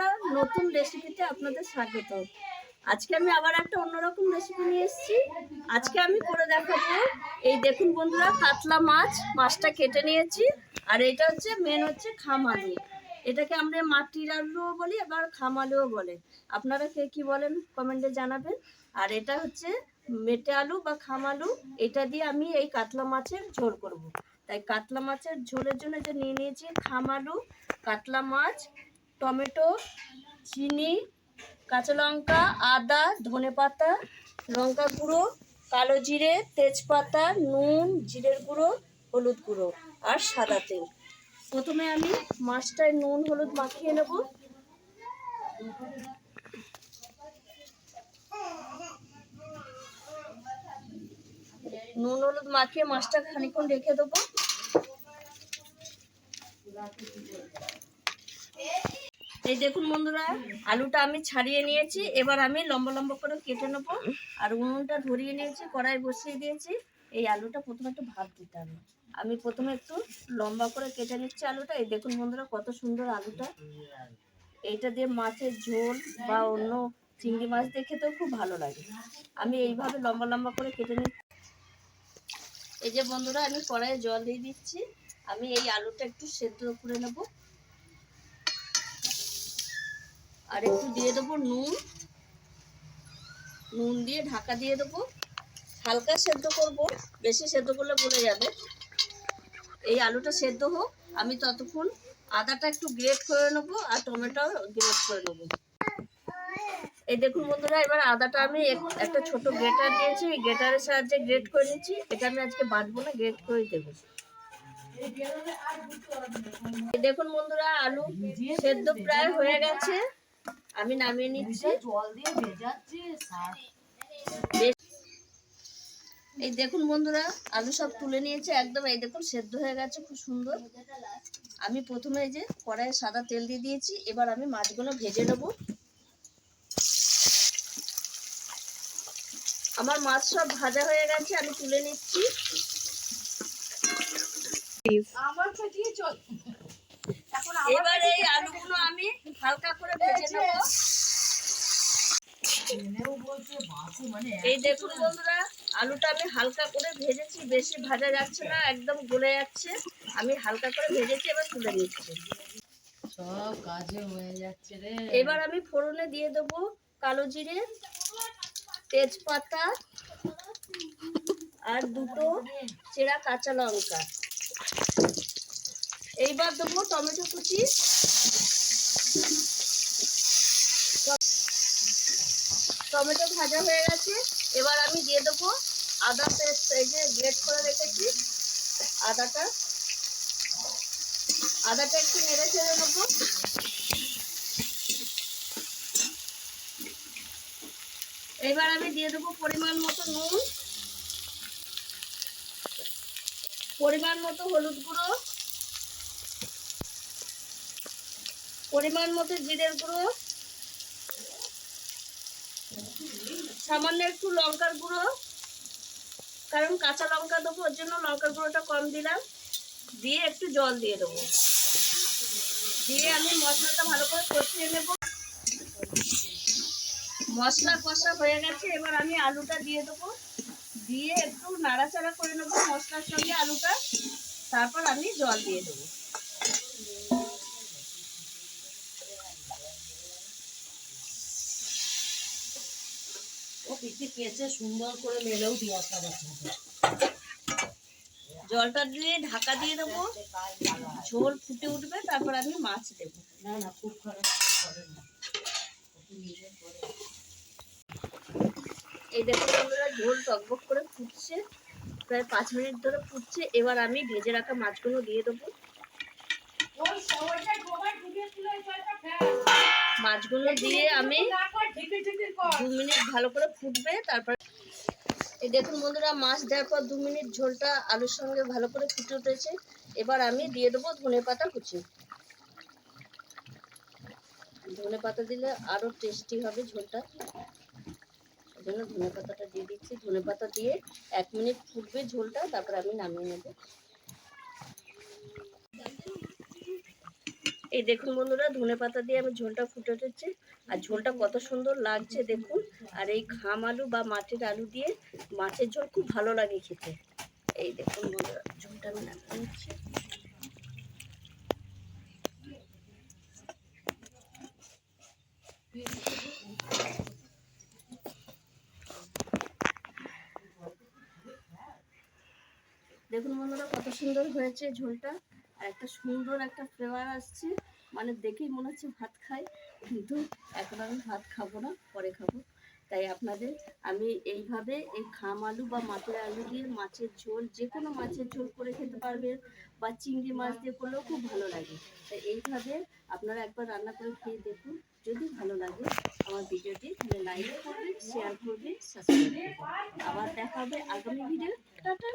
বন্ধুরা নতুন রেসিপিতে আপনাদের স্বাগত আজকে আমি আবার একটা অন্যরকম রেসিপি নিয়ে এসেছি। আজকে আমি করে দেখাবো। এই দেখুন বন্ধুরা, কাতলা মাছ, মাছটা কেটে নিয়েছি। আর এটা হচ্ছে মেন হচ্ছে খাম আলু। এটাকে আমরা মাটির আলুও বলি, আবার খাম আলুও বলে। আপনারা কে কি বলেন কমেন্টে জানাবেন। আর এটা হচ্ছে মেটে আলু বা খাম আলু। এটা দিয়ে আমি এই কাতলা মাছের ঝোল করব। তাই কাতলা মাছের ঝোলের জন্য যে নিয়ে নিয়েছি খাম আলু, কাতলা মাছ টমেটো, চিনি, কাঁচা লঙ্কা, আদা, ধনে পাতা, লঙ্কা গুঁড়ো, কালো জিরে, তেজপাতা, নুন, জিরের গুঁড়ো, হলুদ গুঁড়ো আর সাদা তেল। প্রথমে আমি মাছটায় নুন, হলুদ মাখিয়ে নেব। নুন, হলুদ মাখিয়ে মাছটা খানিক্ষণ রেখে দেবো। এই দেখুন বন্ধুরা, আলুটা আমি ছাড়িয়ে নিয়েছি, এবার আমি লম্বা লম্বা করে কেটে নেব। আর উনুনটা ধরিয়ে নিয়েছি, কড়াই বসিয়ে দিয়েছি। এই আলুটা প্রথমে একটু ভাত দিতে হবে। আমি প্রথমে একটু লম্বা করে কেটে নিচ্ছি আলুটা। এই দেখুন বন্ধুরা, কত সুন্দর আলুটা। এইটা দিয়ে মাছের ঝোল বা অন্য চিংড়ি মাছ দিয়ে খেতেও খুব ভালো লাগে। আমি এইভাবে লম্বা লম্বা করে কেটে নিচ্ছি। এই যে বন্ধুরা, আমি কড়াইয়ে জল দিয়ে দিচ্ছি। আমি এই আলুটা একটু সেদ্ধ করে নেব। আর একটু দিয়ে দেবো নুন। নুন দিয়ে ঢাকা দিয়ে দেবো। হালকা সেদ্ধ করব। বেশি সেদ্ধ করলে বলে যাবে। এই আলুটা সেদ্ধ হোক। আমি ততক্ষণ আদাটা একটু গ্রেট করে নেব আর টমেটো গ্রেট করে নেব। এই দেখুন বন্ধুরা, এবার আদাটা আমি এক- একটা ছোট গ্রেটার দিয়েছি এই গ্রেটারের সাহায্যে গ্রেট করে নিচ্ছি। এটা আমি আজকে বাটবো না গ্রেট করে দেবো। দেখুন বন্ধুরা, আলু সেদ্ধ প্রায় হয়ে গেছে। আমি নামিয়ে নিচ্ছি। জল দিয়ে ভেজাচ্ছি বেশ- এই দেখুন বন্ধুরা আলু সব তুলে নিয়েছে। একদম এই দেখুন সেদ্ধ হয়ে গেছে খুব সুন্দর। আমি প্রথমে এই যে কড়াইয়ে সাদা তেল দিয়ে দিয়েছি। এবার আমি মাছগুলো ভেজে নেব। আমার মাছ সব ভাজা হয়ে গেছে আমি তুলে নিচ্ছি। আমার চল। এবার এই আলুগুলো আমি হালকা করে ভেজে নেব। মানে এই দেখুন বন্ধুরা আলুটা আমি হালকা করে ভেজেছি বেশি ভাজা যাচ্ছে না একদম গলে যাচ্ছে। আমি হালকা করে ভেজেছি এবার তুলে নিচ্ছি। সব কাজে হয়ে যাচ্ছে রে। এবার আমি ফোড়নে দিয়ে দেবো কালো জিরে তেজপাতা আর দুটো চেরা কাঁচা লঙ্কা। এইবার দেবো টমেটো কুচি। টমেটো ভাজা হয়ে গেছে। এবার আমি দিয়ে দেবো আদা পেস্ট, এই যে গ্রেট করে রেখেছি আদাটা। আদাটা একটু নেড়ে ছেড়ে নেব। এবার আমি দিয়ে দেবো পরিমাণ মতো নুন। পরিমাণ মতো হলুদ গুঁড়ো। পরিমাণ মতো জিরের গুঁড়ো, সামান্য একটু লঙ্কার গুঁড়ো, কারণ কাঁচা লঙ্কা দেবো, ওর জন্য লঙ্কার গুঁড়োটা কম দিলাম। দিয়ে একটু জল দিয়ে দেবো। দিয়ে আমি মশলাটা ভালো করে কষিয়ে নেব। মশলা কষা হয়ে গেছে, এবার আমি আলুটা দিয়ে দেবো। দিয়ে একটু নাড়াচাড়া করে নেব মশলার সঙ্গে আলুটা। তারপর আমি জল দিয়ে দেবো। ও পিঠে কেচে সুন্দর করে মেলেও দিয়ে আসতে জলটা দিয়ে ঢাকা দিয়ে দেবো। ঝোল ফুটে উঠবে তারপর আমি মাছ দেবো। না না খুব খারাপ এই দেখো বন্ধুরা ঝোল টকবক করে ফুটছে। প্রায় পাঁচ মিনিট ধরে ফুটছে। এবার আমি ভেজে রাখা মাছগুলো দিয়ে দেবো। মাছগুলো দিয়ে আমি দু মিনিট ভালো করে ফুটবে তারপর এই দেখুন বন্ধুরা মাছ দেওয়ার পর দু মিনিট ঝোলটা আলুর সঙ্গে ভালো করে ফুটে উঠেছে। এবার আমি দিয়ে দেবো ধনে পাতা কুচি। ধনে পাতা দিলে আরও টেস্টি হবে ঝোলটা। ওই জন্য ধনে পাতাটা দিয়ে দিচ্ছি। ধনে পাতা দিয়ে এক মিনিট ফুটবে ঝোলটা তারপর আমি নামিয়ে নেব। এই দেখুন বন্ধুরা, ধনে পাতা দিয়ে আমি ঝোলটা ফুটে উঠেছে। আর ঝোলটা কত সুন্দর লাগছে দেখুন। আর এই খাম আলু বা মাটির আলু দিয়ে মাছের ঝোল খুব ভালো লাগে খেতে। এই দেখুন বন্ধুরা, ঝোলটা আমি নামিয়ে নিচ্ছি। দেখুন বন্ধুরা, কত সুন্দর হয়েছে ঝোলটা। আর একটা সুন্দর একটা ফ্লেভার আসছে। মানে দেখেই মনে হচ্ছে ভাত খাই, কিন্তু এখন আমি ভাত খাব না, পরে খাব। তাই আপনাদের আমি এইভাবে এই খাম আলু বা মাটির আলু দিয়ে মাছের ঝোল যে কোনো মাছের ঝোল করে খেতে পারবেন বা চিংড়ি মাছ দিয়ে করলেও খুব ভালো লাগে। তাই এইভাবে আপনারা একবার রান্না করে খেয়ে দেখুন, যদি ভালো লাগে আমার ভিডিওটি তাহলে লাইক করবেন শেয়ার করবেন সাবস্ক্রাইব করবেন। আবার দেখা হবে আগামী ভিডিও টাটা!